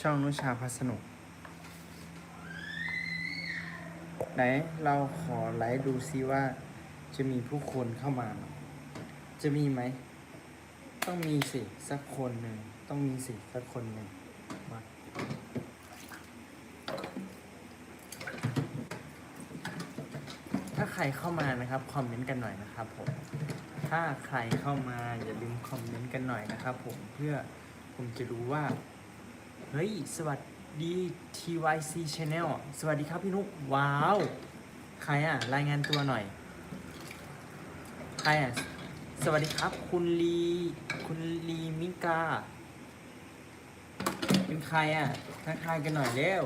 ช่องนุชาพัสนุก ไหนเราขอไลฟ์ดูซิว่าจะมีผู้คนเข้ามา จะมีไหม ต้องมีสิ สักคนหนึ่ง ต้องมีสิ สักคนหนึ่งมาถ้าใครเข้ามานะครับ คอมเมนต์กันหน่อยนะครับผม ถ้าใครเข้ามาอย่าลืมคอมเมนต์กันหน่อยนะครับผมเพื่อผมจะรู้ว่า ฮ้ย สวัสดี TYC Channel สวัสดีครับพี่นุกว้าว ใครอะ รายงานตัวหน่อย ใครอะ สวัสดีครับ คุณลี คุณลีมิกา เป็นใครอะ ทักทายกันหน่อยเร็ว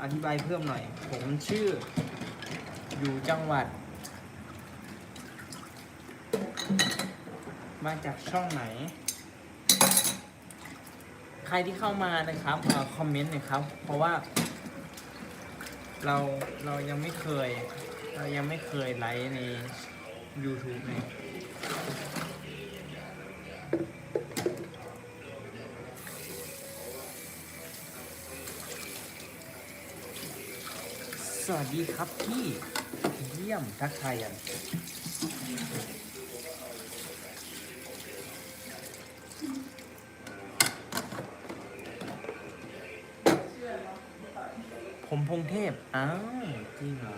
อธิบายเพิ่มหน่อย ผมชื่อ อยู่จังหวัด มาจากช่องไหน ใครที่เข้ามานะครับอคอมเมนต์หน่อยครับ เพราะว่า เราเรายังไม่เคย เรายังไม่เคยไลฟ์ใน YouTube เลยสวัสดีครับพี่เยี่ยมทักทายกัน ผมพ งเทพ อ้าว จริงเหรอ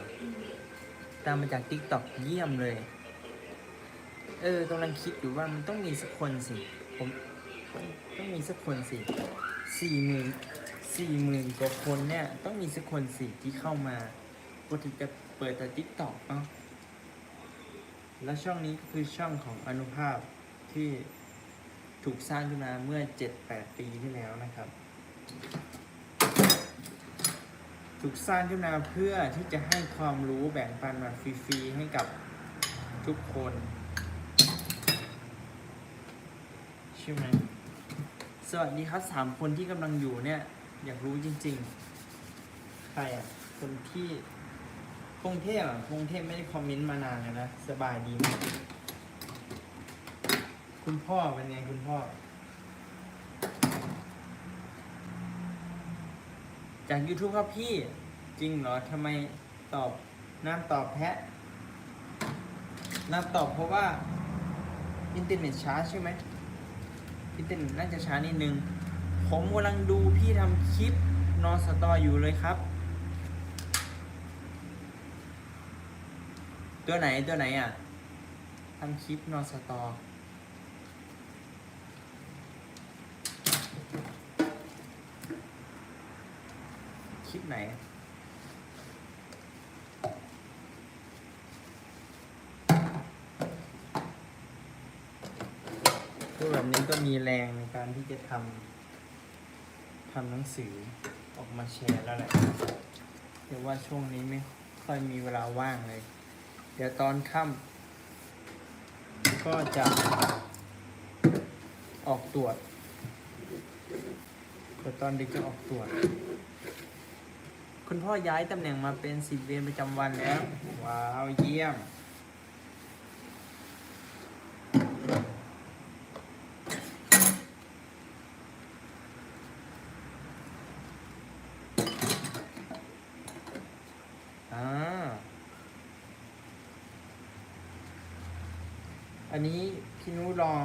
ตามมาจาก t ิ k t o k เยี่ยมเลย เออกำลังคิดอยู่ว่ามันต้องมีสักคนสิ ผมต้องต้องมีสักคนสิสี่หมื่นสี่หมื่นกว่าคนเนี่ย ต้องมีสักคนสิที่เข้ามาปกติจะเปิดแต่ t ิ k t o k เนาะแล้วช่องนี้ก็คือช่องของอนุภาพที่ถูกสร้างขึ้นมาเมื่อ 7-8 ปีที่แล้วนะครับ ถูกสร้างขึ้นมาเพื่อที่จะให้ความรู้แบ่งปันมาฟรีๆให้กับทุกคนใช่ไหมสวัสดีครับสามคนที่กำลังอยู่เนี่ย อยากรู้จริง ๆ ใครอะ คนที่กรุงเทพอะกรุงเทพไม่ได้คอมเมนต์มานานแล้วนะ สบายดีไหมคุณพ่อเป็นไงคุณพ่อ จาก YouTube ครับพี่จริงเหรอทำไมตอบน้ำตอบแพะน้ำตอบเพราะว่าอินเทอร์เน็ตช้าใช่ไหมอินเทอร์เน็ตน่าจะช้านิดนึง ผมกำลังดูพี่ทำคลิปนอนสตออยู่เลยครับ ตัวไหนตัวไหนอะทำคลิปนอนสตอ คลิปไหน ก็แบบนี้ก็มีแรงในการที่จะทำทำหนังสือออกมาแชร์แล้วแหละแต่ว่าช่วงนี้ไม่ค่อยมีเวลาว่างเลย เดี๋ยวตอนค่ำก็จะออกตรวจเดี๋ยวตอนดึกจะออกตรวจ คุณพ่อย้ายตำแหน่งมาเป็นสิบเวรประจำวันแล้ว ว้าว เยี่ยม อ่า อันนี้พี่นุลอง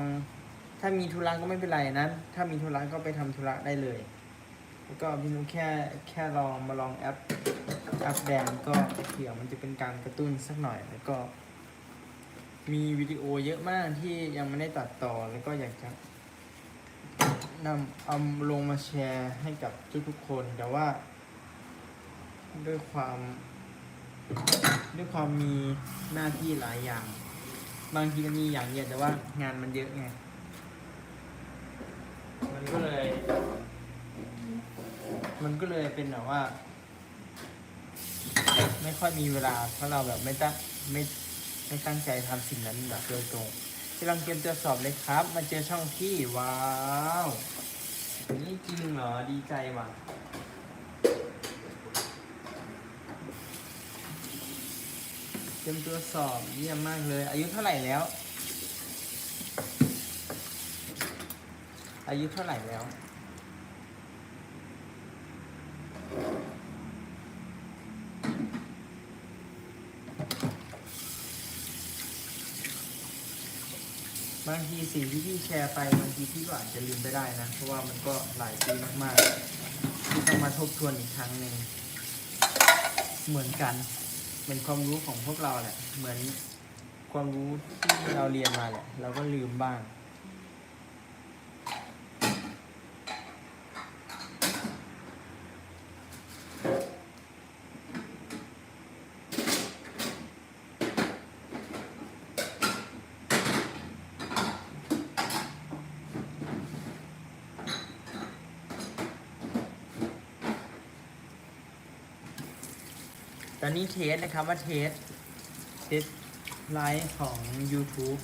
ถ้ามีธุระก็ไม่เป็นไรนะ ถ้ามีธุระก็ไปทำธุระได้เลย แล้วก็พี่นุแค่แค่ลองมาลองแอปแอปแดงก็เผื่อมันจะเป็นการกระตุ้นสักหน่อย แล้วก็ มีวิดีโอเยอะมากที่ยังไม่ได้ตัดต่อแล้วก็อยากจะนำเอาลงมาแชร์ให้กับทุกๆคนแต่ว่า ด้วยความด้วยความมีหน้าที่หลายอย่าง บางทีก็มีอย่างเดียวแต่ว่างานมันเยอะไง มันก็เลย มันก็เลยเป็นแบบว่า ไม่ค่อยมีเวลา เพราะเราแบบไม่ตั้งไม่ไม่ตั้งใจทำสิ่งนั้นแบบโดยตรงกำลังเตรียมตัวสอบเลยครับ มาเจอช่องพี่ว้าวนี่จริงเหรอดีใจว่ะเตรียมตัวสอบเยี่ยมมากเลย อายุเท่าไหร่แล้ว อายุเท่าไหร่แล้ว บางทีสิ่งที่พี่แชร์ไปบางทีพี่ก็อาจจะลืมไปได้นะ เพราะว่ามันก็หลายปีมากๆที่ต้องมาทบทวนอีกครั้งหนึ่งเหมือนกันเป็นความรู้ของพวกเราแหละ เหมือนความรู้ที่เราเรียนมาแหละ เราก็ลืมบ้าง อนนี้เทสนะครับว่าเทสเทสไลฟ์ของ YouTube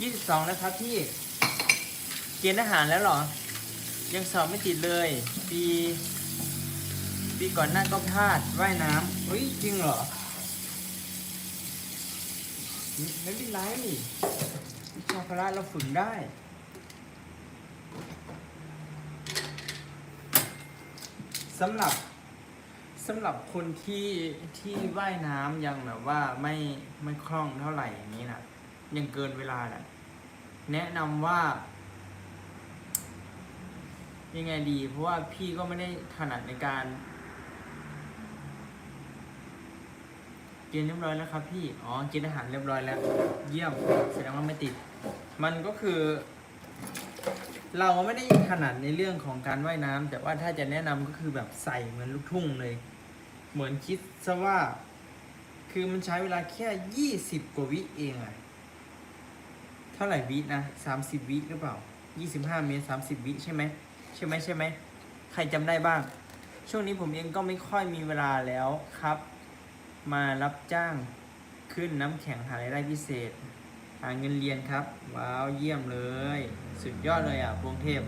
ยี่สิบสองแล้วครับพี่ เกณฑ์ทหารแล้วหรอ ยังสอบไม่ติดเลย ปี ปีก่อนหน้าก็พลาดว่ายน้ำเฮ้ยจริงเหรอ ไม่เป็นไรวิชาพละเราฝึกได้สำหรับสำหรับคนที่ที่ว่ายน้ำยังแบบว่าไม่ไม่คล่องเท่าไหร่อย่างนี้นะยังเกินเวลาน่ะแนะนำว่า ยังไงดี เพราะว่าพี่ก็ไม่ได้ถนัดในการ กณฑ์เรียบร้อยแล้วครับพี่ อ๋อกณฑ์อาหารเรียบร้อยแล้ว เยี่ยม แสดงว่าไม่ติด มันก็คือ เราไม่ได้ถนัดในเรื่องของการว่ายน้ำแต่ว่าถ้าจะแนะนำก็คือแบบใส่เหมือนลูกทุ่งเลย เหมือนคิดซะว่า คือมันใช้เวลาแค่ยี่สิบกว่าวิเองอะเท่าไหร่วินะสามสิบวิหรือเปล่ายี่สิบห้าเมตรสามสิบวิใช่ไหม ใช่ไหมใช่ไหม ใครจำได้บ้าง ช่วงนี้ผมเองก็ไม่ค่อยมีเวลาแล้วครับ มารับจ้างขึ้นน้ำแข็งหารายได้พิเศษ หาเงินเรียนครับ ว้าว เยี่ยมเลย สุดยอดเลยอะกรุงเทพ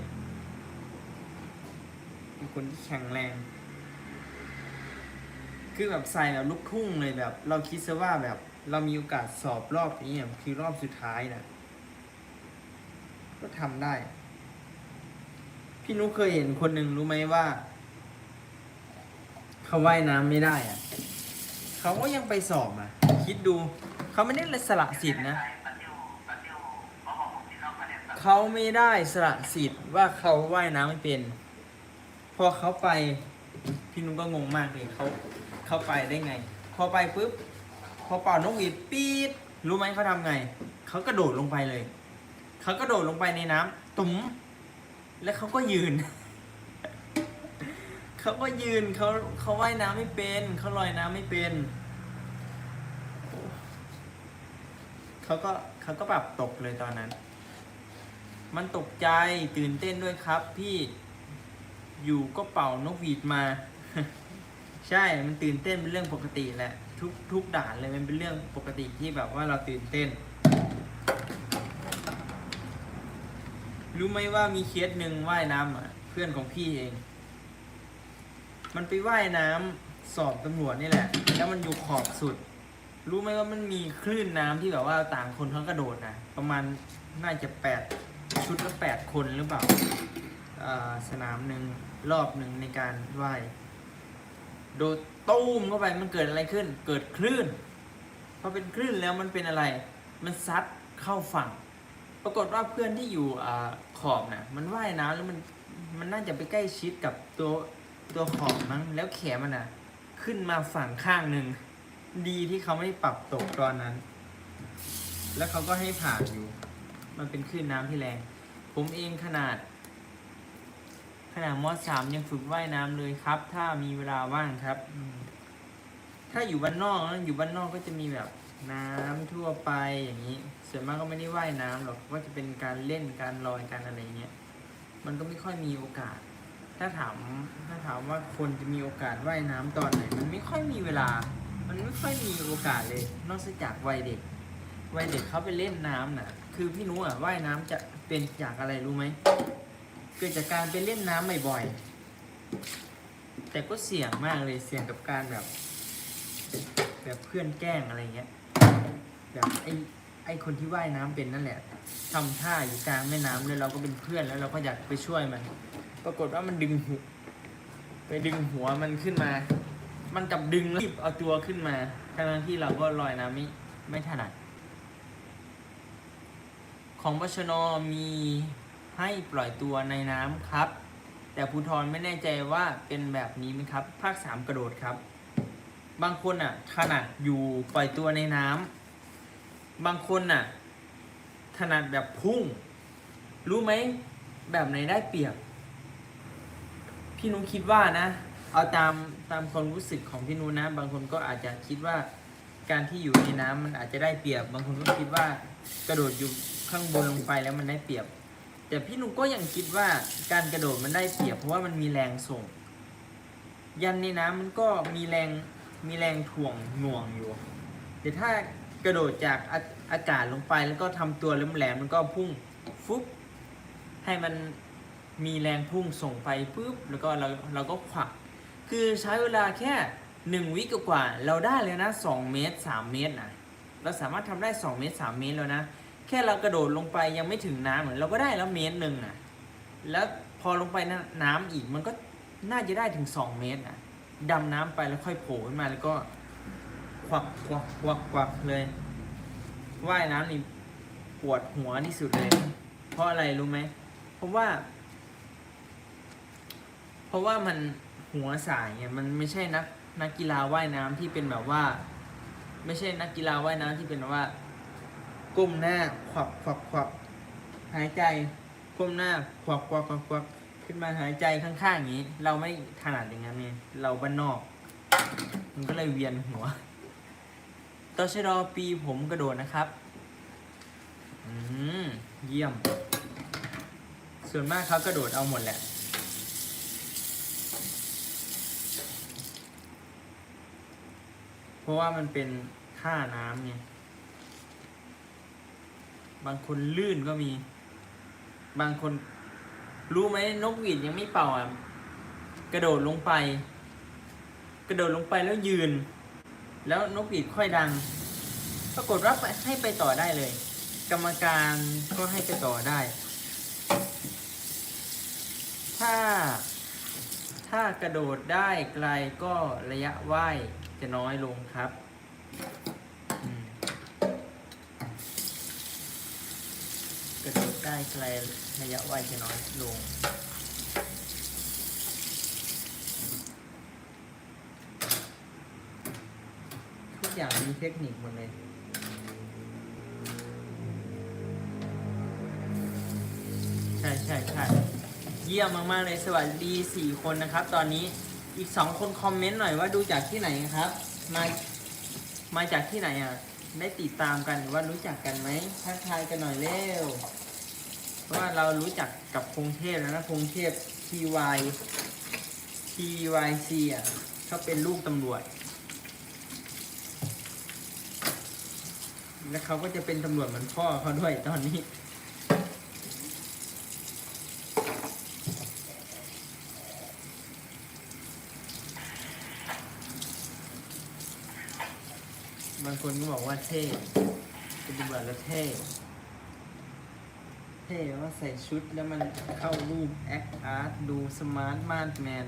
เป็นคนที่แข็งแรง คือแบบใส่แบบลูกทุ่งเลยแบบ เราคิดซะว่าแบบเรามีโอกาสสอบรอบนี้อะคือรอบสุดท้ายนะก็ทำได้ พี่นุกเคยเห็นคนหนึ่งรู้ไหมว่า เขาว่ายน้ำไม่ได้อะ เขาก็ยังไปสอบอะ คิดดู เขาไม่ได้สละสิทธิ์นะ เขาไม่ได้สละสิทธิ์ว่าเขาว่ายน้ำไม่เป็น พอเขาไป พี่นุ้งก็งงมากเลยเขาเขาไปได้ไง พอไปปุ๊บ พอเป่านกหวีดปี๊ดรู้ไหมเขาทำไง เขากระโดดลงไปเลย เขากระโดดลงไปในน้ำตุ๋มแล้วเขาก็ยืน เขาก็ยืนเขาเขาว่ายน้ำไม่เป็นเขาลอยน้ำไม่เป็นเขาก็เขาก็แบบตกเลยตอนนั้น มันตกใจตื่นเต้นด้วยครับ พี่อยู่ก็เป่านกหวีดมา ใช่มันตื่นเต้นเป็นเรื่องปกติแหละ ทุกทุกด่านเลยมันเป็นเรื่องปกติที่แบบว่าเราตื่นเต้น รู้ไหมว่ามีเคสหนึ่งว่ายน้ำอะเพื่อนของพี่เอง มันไปว่ายน้ำสอบตำรวจนี่แหละ แล้วมันอยู่ขอบสุด รู้ไหมว่ามันมีคลื่นน้ำที่แบบว่าต่างคนเขากระโดดนะประมาณน่าจะแปดชุดละแปดคนหรือเปล่าอ่าสนามหนึ่งรอบหนึ่งในการว่ายโดดตู้มเข้าไปมันเกิดอะไรขึ้น เกิดคลื่นพอเป็นคลื่นแล้วมันเป็นอะไร มันซัดเข้าฝั่ง ปรากฏว่าเพื่อนที่อยู่อาขอบนะมันว่ายน้ำแล้วมันมันน่าจะไปใกล้ชิดกับตัว ตัวขอบมั้งแล้วแขนมันอะ ขึ้นมาฝั่งข้างหนึ่งดีที่เขาไม่ปรับตกตอนนั้น แล้วเขาก็ให้ผ่านอยู่ มันเป็นคลื่นน้ำที่แรง ผมเองขนาด ขนาดมอสามยังฝึกว่ายน้ำเลยครับ ถ้ามีเวลาว่างครับ ถ้าอยู่บ้านนอกนะอยู่บ้านนอกก็จะมีแบบน้ำทั่วไปอย่างนี้ส่วนมากก็ไม่ได้ว่ายน้ำหรอกว่าจะเป็นการเล่นการลอยการอะไรเงี้ย มันก็ไม่ค่อยมีโอกาส ถ้าถามถ้าถามว่าคนจะมีโอกาสว่ายน้ำตอนไหน มันไม่ค่อยมีเวลา มันไม่ค่อยมีโอกาสเลย นอกจากวัยเด็ก วัยเด็กเขาไปเล่นน้ำน่ะ คือพี่นุ้อะว่ายน้ำจะเป็นจากอะไรรู้ไหม เกิดจากการไปเล่นน้ำบ่อยๆ แต่ก็เสี่ยงมากเลย เสี่ยงกับการแบบ แบบเพื่อนแกล้งอะไรเงี้ย แบบไอ้ไอคนที่ว่ายน้ำเป็นนั่นแหละทำท่าอยู่กลางแม่น้ำเลยเราก็เป็นเพื่อนแล้วเราก็อยากไปช่วยมัน ปรากฏว่ามันดึงไปดึงหัวมันขึ้นมา มันกลับดึงแล้วรีบเอาตัวขึ้นมาทั้งที่เราก็ลอยน้ำไม่ไม่ถนัด ของบชนมีให้ปล่อยตัวในน้ำครับ แต่ภูทรไม่แน่ใจว่าเป็นแบบนี้ไหมครับ ภาคสามกระโดดครับ บางคนอะถนัดอยู่ปล่อยตัวในน้ำบางคนอะถนัดแบบพุ่ง รู้ไหมแบบไหนได้เปรียบ พี่นุ้คิดว่านะ เอาตามตามความรู้สึกของพี่นุ้นะ บางคนก็อาจจะคิดว่าการที่อยู่ในน้ำมันอาจจะได้เปรียบ บางคนก็คิดว่ากระโดดอยู่ข้างบนลงไปแล้วมันได้เปรียบ แต่พี่นุ้ก็ยังคิดว่าการกระโดดมันได้เปรียบ เพราะว่ามันมีแรงส่ง ยันในน้ำมันก็มีแรงมีแรงถ่วงหน่วงอยู่แต่ถ้ากระโดดจากอาอากาศลงไปแล้วก็ทำตัวแหลมๆมันก็พุ่งฟุบให้มัน มีแรงพุ่งส่งไปปุ๊บแล้วก็เราเราก็ขวัก คือใช้เวลาแค่หนึ่งวิกว่าเราได้เลยนะสองเมตรสามเมตรนะเราสามารถทำได้สองเมตรสามเมตรแล้วนะ แค่เรากระโดดลงไปยังไม่ถึงน้ำเหมือนเราก็ได้แล้วเมตรหนึ่งอะแล้วพอลงไปนน้ำอีกมันก็น่าจะได้ถึงสองเมตรอะดำน้ำไปแล้วค่อยโผล่ขึ้นมาแล้วก็ควักควักควักควักเลยว่ายน้ำนี่ปวดหัวที่สุดเลย เพราะอะไรรู้ไหมเพราะว่า เพราะว่ามันหัวสายไงมันไม่ใช่นักนักกีฬาว่ายน้ำที่เป็นแบบว่า ไม่ใช่นักกีฬาว่ายน้ำที่เป็นแบบว่า ก้มหน้าขวักขวักขวักหายใจก้มหน้าขวักขวักขวักขวักขึ้นมาหายใจข้างๆอย่างนี้ เราไม่ถนัดอย่างนั้นเนี่ยเราบ้านนอก มันก็เลยเวียนหัวตชดปีผมกระโดดนะครับอืมเยี่ยม ส่วนมากเขากระโดดเอาหมดแหละ เพ ราะว่ามันเป็นท่าน้ำไงบางคนลื่นก็มี บางคน รู้ไหมนกหวีดยังไม่เป่าอะกระโดดลงไป กระโดดลงไปแล้วยืน แล้วนกหวีดค่อยดัง ปรากฏว่าให้ไปต่อได้เลย กรรมการก็ให้ไปต่อได้ ถ้า ถ้ากระโดดได้ไกลก็ระยะว่าย จะน้อยลงครับกระโดดได้ไกลระยะว่ายจะน้อยลง ทุกอย่างมีเทคนิคหมดเลยใช่ใช่ใช่เยี่ยมมาก ๆ เลยสวัสดีสี่คนนะครับ ตอนนี้ อีกสองคนคอมเมนต์หน่อยว่าดูจากที่ไหนครับ มามาจากที่ไหนอะ ได้ติดตามกันหรือว่ารู้จักกันไหมทักทายกันหน่อยเร็วเพราะว่าเรารู้จักกับพงเทพแล้วนะพงเทพ TY TYC อะเขาเป็นลูกตำรวจ แล้วเขาก็จะเป็นตำรวจเหมือนพ่อเขาด้วยตอนนี้ บางคนก็บอกว่าเท่เป็นตำรวจแล้วเท่ เท่ว่าใส่ชุดแล้วมันเข้ารูปแอคอาร์ตดูสมาร์ทมากแมน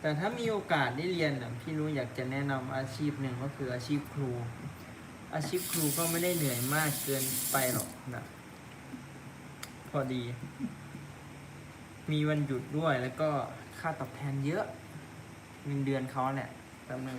แต่ถ้ามีโอกาสได้เรียนน่ะพี่นุ้ยอยากจะแนะนำอาชีพหนึ่งก็คืออาชีพครู อาชีพครูก็ไม่ได้เหนื่อยมากเกินไปหรอกนะพอดี มีวันหยุดด้วยแล้วก็ค่าตอบแทนเยอะ เงินเดือนเขาเนี่ยแป๊บนึง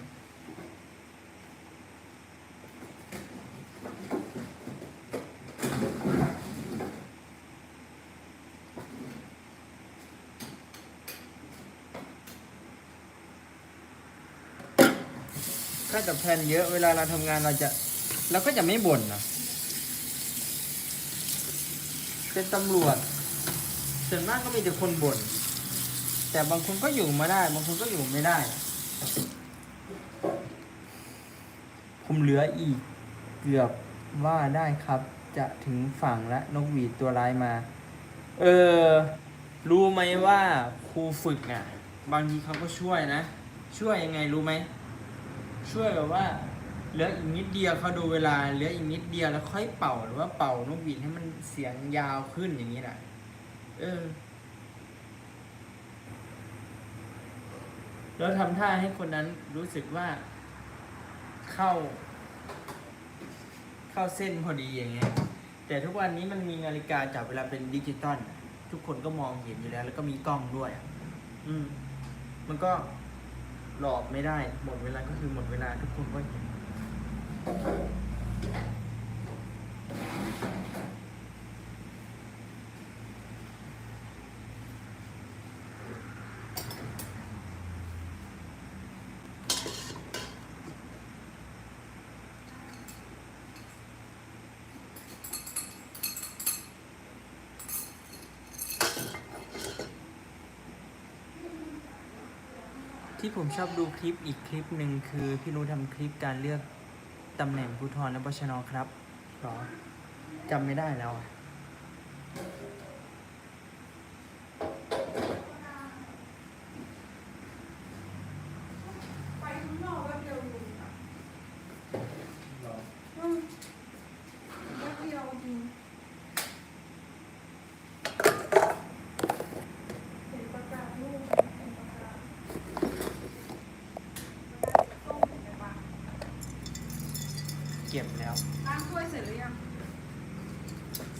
ค่าตอบแทนเยอะเวลาเราทำงานเราจะเราก็จะไม่บ่นนะเป็นตำรวจส่วนมากก็มีแต่คนบ่น แต่บางคนก็อยู่มาได้ บางคนก็อยู่ไม่ได้ ผมเหลืออีกเกือบว่าได้ครับ จะถึงฝั่งและนกหวีดตัวร้ายมา เออ รู้ไหมว่าครูฝึกอะ บางทีเขาก็ช่วยนะ ช่วยยังไงรู้ไหม ช่วยแบบว่าเหลืออีกนิดเดียวเขาดูเวลาเหลืออีกนิดเดียวแล้วค่อยเป่าหรือว่าเป่านกหวีดให้มันเสียงยาวขึ้นอย่างนี้นะเออ แล้วทำท่าให้คนนั้นรู้สึกว่าเข้า เข้าเส้นพอดีอย่างเงี้ย แต่ทุกวันนี้มันมีนาฬิกาจับเวลาเป็นดิจิตอลทุกคนก็มองเห็นอยู่แล้ว แล้วก็มีกล้องด้วยอืม มันก็หลอกไม่ได้ หมดเวลาก็คือหมดเวลาทุกคนก็เห็น ที่ผมชอบดูคลิปอีกคลิปหนึ่งคือพี่นุ้ทำคลิปการเลือกตำแหน่งผู้ทรและบชนครับหรอจำไม่ได้แล้วอะ ไปข้างนอกแป๊บเดียวอยู่ค่ะอืมแป๊บเดียวจริงเห็นประกาศลูกเห็นประกาศต้องเห็นไหมปะ เก็บแล้ว ล้างถ้วยเสร็จหรือยัง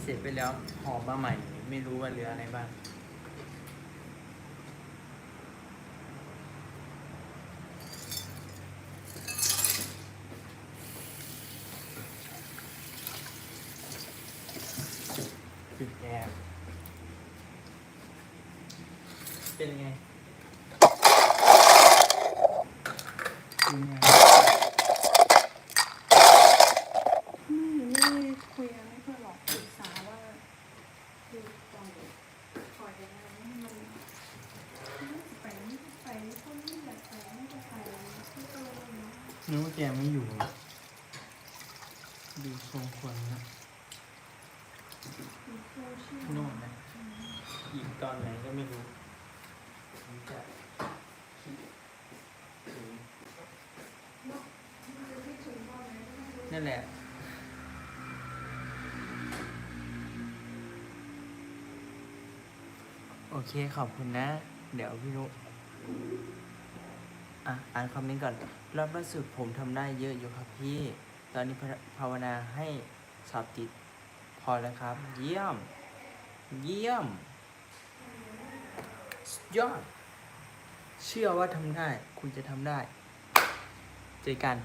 เสร็จไปแล้วหอมมาใหม่ ไม่รู้ว่าเหลืออะไรบ้างปิดแอร์เป็นไงเป็นไง ไม่ไม่ได้คุยกันไม่ค่อยหรอกปรึกษาว่าคือตอนถอยยังไงให้มันไปนี่ไปคนนี้แบบไปไม่จะไปที่ตัวเนาะ นึกว่าแกไม่อยู่ ดูทรงคนนะ มีโซเชียล โน่นนะ อีกตอนไหนก็ไม่รู้ผมจะคิดถึง เนาะมันจะคิดถึงตอนไห นั่นแหละ โอเคขอบคุณนะ เดี๋ยวพี่นุอะอ่านคอมเมนต์ก่อน รอบล่าสุดผมทำได้เยอะอยู่ครับพี่ ตอนนี้ภาวนาให้สอบติดพอแล้วครับ เยี่ยม เยี่ยมยอด เชื่อว่าทำได้ คุณจะทำได้ เจอกัน